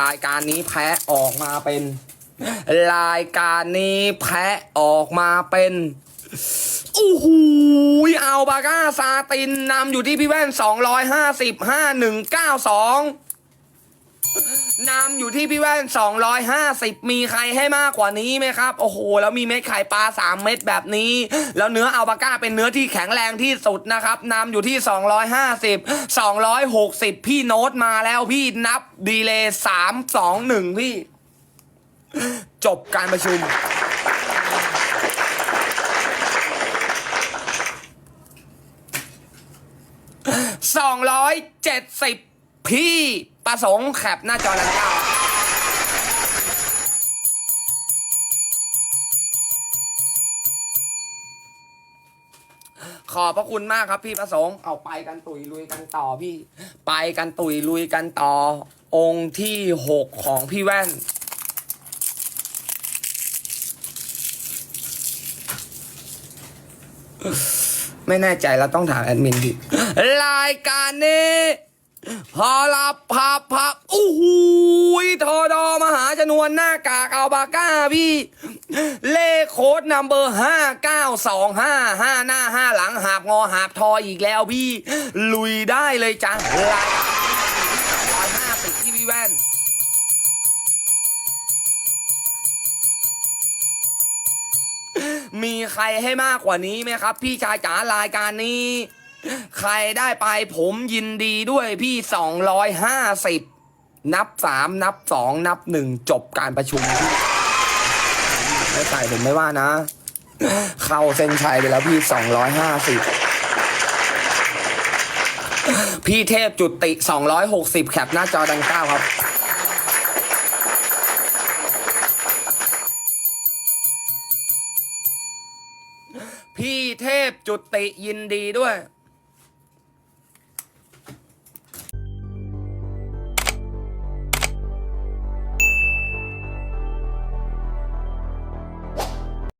รายการนี้แพ้ออกมาเป็น รายการนี้แพ้ออกมาเป็นโอ้โหอัลบาก้าซาตินนำอยู่ที่พี่แว่น 255 19 2 นำอยู่ที่พี่แว่น 250 มีใครให้มากกว่านี้ไหมครับ โอ้โห แล้วมีเม็ดไข่ปลา 3 เม็ดแบบนี้ แล้วเนื้ออัลบาก้าเป็นเนื้อที่แข็งแรงที่สุดนะครับนำอยู่ที่ 250 260 พี่โน้ตมาแล้วพี่นับดีเลย์3 2 1 พี่ จบการประชุมสองร้อยเจ็ดสิบพี่ ประสงค์แคปหน้าจอแล้วก้าขอบพระคุณมากครับพี่ประสงค์เอาไปกันตุยลุยกันต่อพี่ ไปกันตุยลุยกันต่อ องค์ที่หกของพี่แว่น ไม่แน่ใจเราต้องถามแอดมินพี่รายการนี้ พอรับพับพับอู้หูยทอดอมหาจนวนหน้ากากอัลบาก้าพี่ เลขโค้ดนัมเบอร์ห้าเก้าสองห้าห้าหน้าห้าหลังหาบงอหาบทออีกแล้วพี่ ลุยได้เลยจ้ะรายร้อยห้าสิบที่พี่แว่นมีใครให้มากกว่านี้ไหมครับ พี่ชายจ๋ารายการนี้ ใครได้ไปผมยินดีด้วยพี่สองร้อยห้าสิบนับสามนับสองนับหนึ่งจบการประชุมพี่ไม่ใส่ผมไม่ว่านะ เข้าเส้นชัยไปแล้วพี่สองร้อยห้าสิบพี่เทพจุติสองร้อยหกสิบแคปหน้าจอดังเก้าครับ พี่เทพจุติยินดีด้วย